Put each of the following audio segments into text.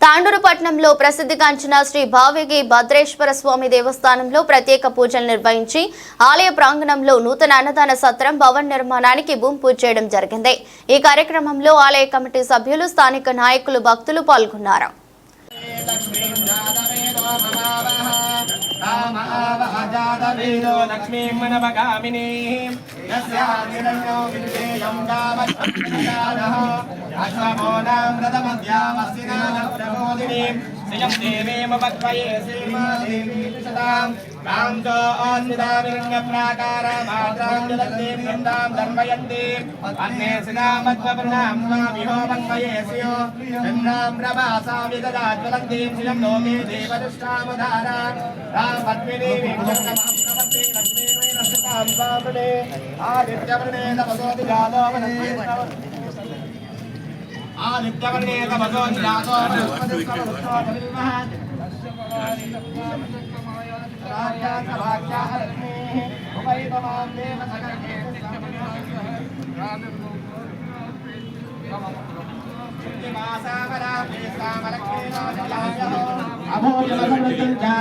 తాండూరుపట్నంలో ప్రసిద్ధిగాంచిన శ్రీ భావేగి భద్రేశ్వర స్వామి దేవస్థానంలో ప్రత్యేక పూజలు నిర్వహించి ఆలయ ప్రాంగణంలో నూతన అన్నదాన సత్రం భవన్ నిర్మాణానికి భూమి పూజ చేయడం జరిగింది. ఈ కార్యక్రమంలో ఆలయ కమిటీ సభ్యులు స్థానిక నాయకులు భక్తులు పాల్గొన్నారు. కామఆవహజాతవేదో లక్ష్మీం ప్రబోధినీం. శ్రియం దేవీమ వక్వయే శ్రీమాదేవీ సదాం కాంతో ఆశ్రితామిరణ్య ప్రాకారమాత్రాం జలదేం వృందాం ధర్మయంతి. అన్నే సినామత్వపృణాం స్వామిహో వక్వయే శ్రియో చంద్రాం ప్రభాసామి తదా జ్వలంతీం శ్రియం లోకే దేవదుష్టామధారా రాం పద్మినీ వీక్షణమాం ప్రపత్తే లక్ష్మీర్వై నష్టతాం స్వామినే ఆదిత్యవర్ణే తపసోతి జాతో వనస్పతిస్తవ ఆదిత్యవర్ణే తపసోతి జాతో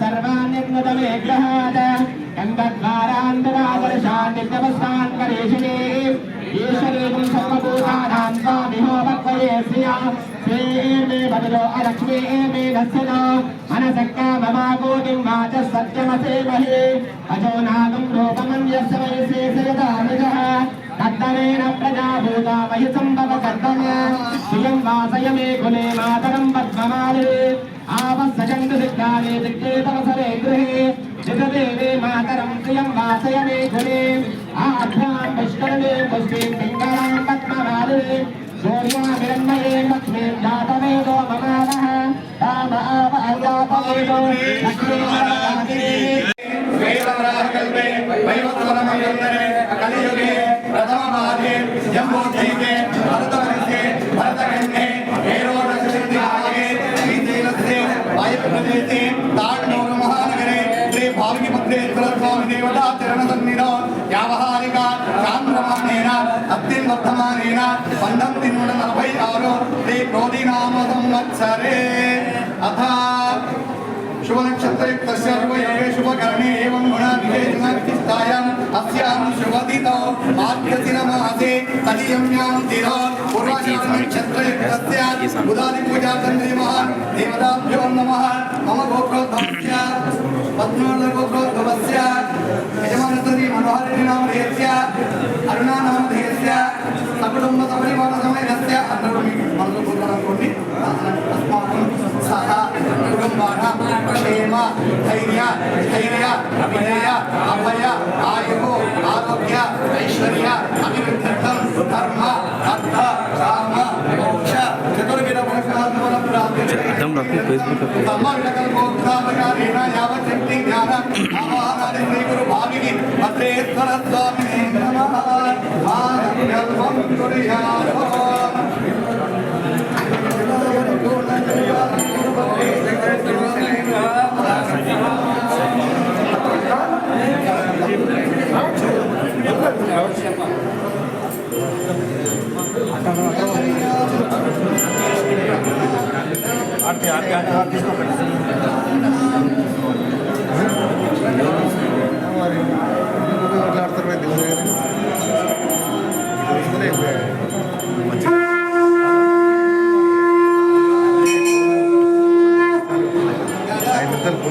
సర్వాన్నిర్మతమేగ్రహాద కందద్వారాంతరాదర్శాన్నిత్యవస్థాన్ కరేషిణే ఈశ్వరీం సర్వభూతానాం స్వామిహో భక్వయే శ్రియా శ్రీర్మే బదులో అలక్ష్మీ మే దస్యనో మనసక్కామమాగోటిం వాచ సత్యమసేమహే అజో నాగం రూపమన్యస్య వయసే సయదానుజః తద్దనేన ప్రజాభూతా మహి సంభవ కర్తమ శ్రియం వాసయ మే కులే మాతరం పద్మమాలే ఆవస్సజంతు సిద్ధాలే దిక్కేతవసరే గృహే నిజదేవే మాతరం శ్రియం వాసయ మే కులే ఆభ్యాం పుష్కరణే పుష్పీం పింగళాం పద్మమాలే కలియుగే ప్రథమ జాతవేదో మమానః प्रति प्रोदिनाम संवत्सरे अथ शुभ नक्षत्रयुक्त सर्वयोगे शुभकर्णे एवं गुणाभिषेचनाभिष्ठायाम् अस्यां शुभदितौ आद्यतिरमासे तदीयम्यां तिरो पूर्वाचरणक्षत्रयुक्तस्य उदादिपूजातन्द्रि महान् देवताभ्यो नमः। मम गोप्रोद्भवस्य पद्मोल्लगोप्रोद्भवस्य यजमानतरी मनोहरिणामधेयस्य अरुणानामधेय अरुणानामधेयस्य सकुटुम्बसपरिवारसमेतस्य అందరూ మీ మనసు కూర్చోనుకోండి అస్మాకం సహ కుటుంబాన క్షేమ ధైర్య స్థైర్య విజయ అభయ ఆయు ఆరోగ్య ఐశ్వర్య అభివృద్ధ్యర్థం ధర్మ అర్థ కామ మోక్ష చతుర్విధ పురుషార్థముల ప్రాప్తి एकदम रखो फेसबुक पे సమగ్రకల్పోక్తాపకారేణ యావశక్తి జ్ఞాన ఆవాహనాది శ్రీ గురు భావిని భద్రేశ్వర స్వామినే నమః आरती आरती आरती आरती को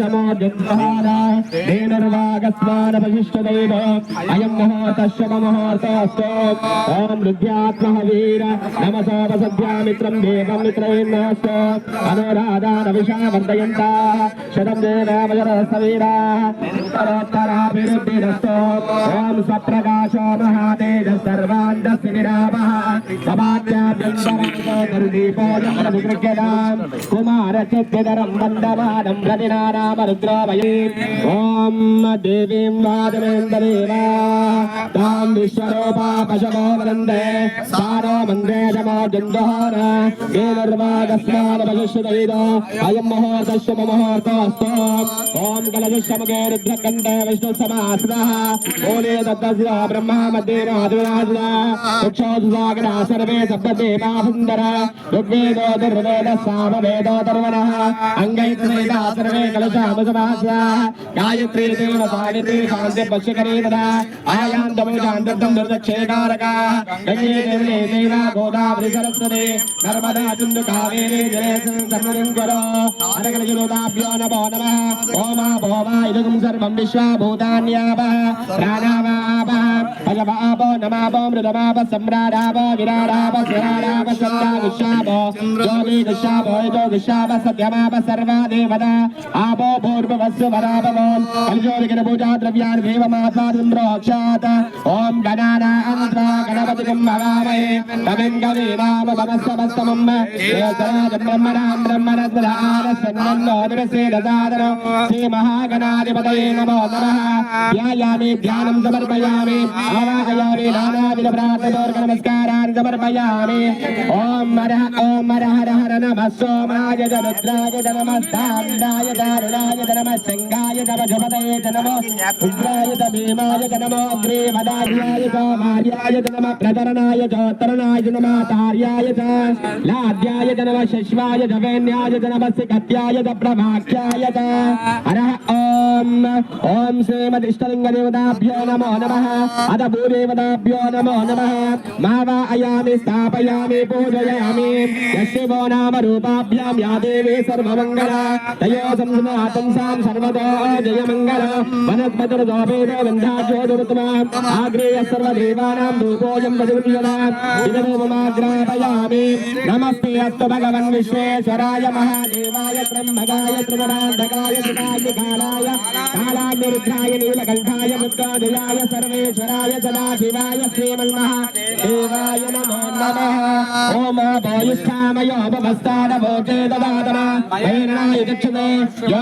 समो जग्महारा धेनुर्वागस्मानवशिष्टदैव अयं मुहूर्तः शुभमुहूर्तोऽस्तु ॐ रुद्यात्मः वीर नमसो वसद्यामित्रं देवं मित्रैर्नोऽस्तु अनुराधानविशा वर्धयन्ताः शतं देवामजरसवीराः उत्तरोत्तराभिवृद्धिरस्तु ॐ स्वप्रकाशो महादेव सर्वाण्डस्य निरामः समाद्याभ्यन्तरं कुमारचित्यधरं वन्दमानं प्रतिनारा ॐ देवीं वादमेन्ददेवा तां विश्वरूपा पशवो वदन्ते सारो मन्दे जमो जन्दोहर येनर्वागस्मानपशुषुतैदो अयं मुहूर्तस्य मुहूर्तोऽस्तु ॐ कलशमुखे रुद्रकण्ठे विष्णुसमासदः ओले दत्तस्य ब्रह्मा मध्ये माधुरासदा वृक्षोद्वागना सर्वे सप्तदेवा सुन्दर ऋग्वेदो दुर्वेदः सामवेदो दर्वणः अङ्गैत्रेदा सर्वे సమసమాస్య గాయత్రీ దేవన సావిత్రీ కాంతి పశ్యకరే తదా ఆయాం దమేష అంతర్థం దుర్దక్షేకారక గంగే దేవే దేవ గోదావరి సరస్వతి సర్వం విశ్వ वरापवो कलशोदिकिन पूजा द्रव्यान् देवमात्मान्द्रोक्षात् ॐ गणाना अन्त्रा गणपतिकं भवामहे तमिं कवीनाम समस्तमस्तमम् येतराजं ब्रह्मणां ब्रह्मणद्वधानसन्नन्नो निरसेदसादनो श्रीमहागणाधिपतये नमो नमः ध्यायामि ध्यानं समर्पयामि आवाहयामि नानाविधप्रार्थनोर्गनमस्कारान् समर्पयामि ॐ हरः ॐ हर हर हर नमः सोमाय च रुद्राय च కరుణాయ నమ సంగాయ నమ జుమదయ నమ ఉగ్రాయ భీమాయ నమ అగ్రీవదార్యాయ భార్యాయ నమ ప్రదరణాయ చోత్తరణాయ నమ తార్యాయ లాద్యాయ నమ శశ్వాయ జవేన్యాయ నమస్య కత్యాయ ప్రభాఖ్యాయ హర ఓం ఓం శ్రీమదిష్టలింగ దేవతాభ్యో నమో నమ అద భూదేవతాభ్యో నమో నమ మావా అయామి స్థాపయామి పూజయామి యశివో నామ రూపాభ్యాం యా దేవే సర్వమంగళ తయో సంస్మ ఆతంసాం సర్వతో జయమంగళ వనస్పతిర్దోపేద బంధాజ్యోతుమా ఆగ్రేయ సర్వదేవానాం భూపోజం ప్రతిగృహ్యమాగ్రాపయామి నమస్తే అస్తు భగవన్ విశ్వేశ్వరాయ మహాదేవాయ త్రంభగాయ త్రిగుణాంధకాయ త్రికాయ కాళాగ్నిరుద్ధాయ నీలకంఠాయ ముద్గాదయాయ సర్వేశ్వరాయ సదాశివాయ శ్రీమన్మహాదేవాయ నమో నమ ఓమ భోయుష్ఠామయోపమస్తాన భోగే దదాతన వైరణాయ యో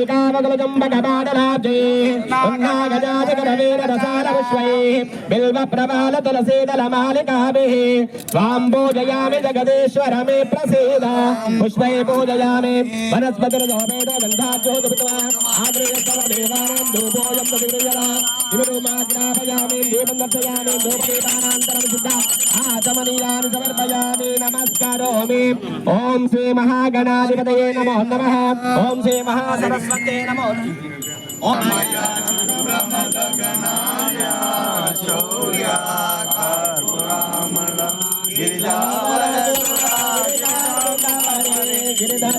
कामकुलजं भगवानराजे उन्नागजातिकरवेर रसार विश्वैः बिल्वप्रबाल तुलसीदलमालिकाभिः त्वां पूजयामि जगदीश्वर मे प्रसीद पुष्पै पूजयामि वनस्पतिर्दोमेद गन्धाज्योतिर्भृत्वा आग्रेय सर्वदेवानां धूपोऽयं జ్ఞాపయామి దేవం దర్శయామి లోకేదానాంతరం సిద్ధ ఆచమనీయాన్ని సమర్పయామి నమస్కారోమి. ఓం శ్రీ మహాగణాధిపతయే నమో నమ. ఓం శ్రీ మహాసరస్వతే నమో గిరిధర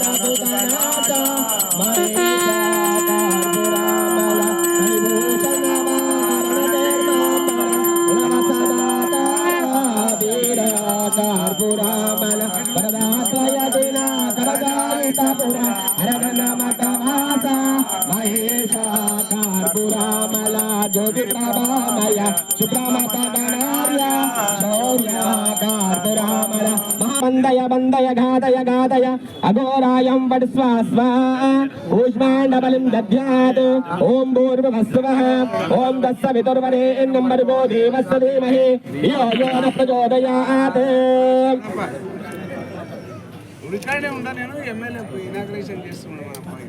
మహేశ కార్పురామల జ్యోతి ప్రభామయ సుప్రమత గణార్య శౌర్య కార్పురామల వందయ వందయ ఘాతయ ఘాతయ అఘోరాయం వడ్ స్వాస్వ ఊష్మాండబలిం దధ్యాత్ ఓం భూర్వస్వ ఓం దస్స వితుర్వరేణ్యం భర్గో దేవస్య ధీమహి యో యో న ప్రచోదయాత్. ఇక్కడే ఉంటా నేను ఎమ్మెల్యే ఇనాగ్రేషన్ చేస్తున్నాను మన అబ్బాయి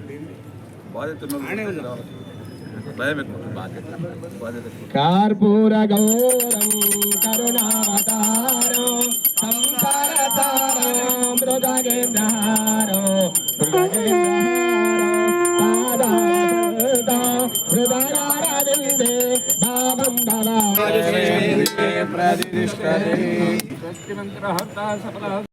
ఉన్నా. భయం ఎక్కువ బాధ్యత. బాధ్యత. కర్పూర గౌరం కరుణావతారో సంపరతారో మృదగేంద్రహారో హృదయారవిందే భావం భవ ప్రతిష్ఠరే శక్తిమంత్ర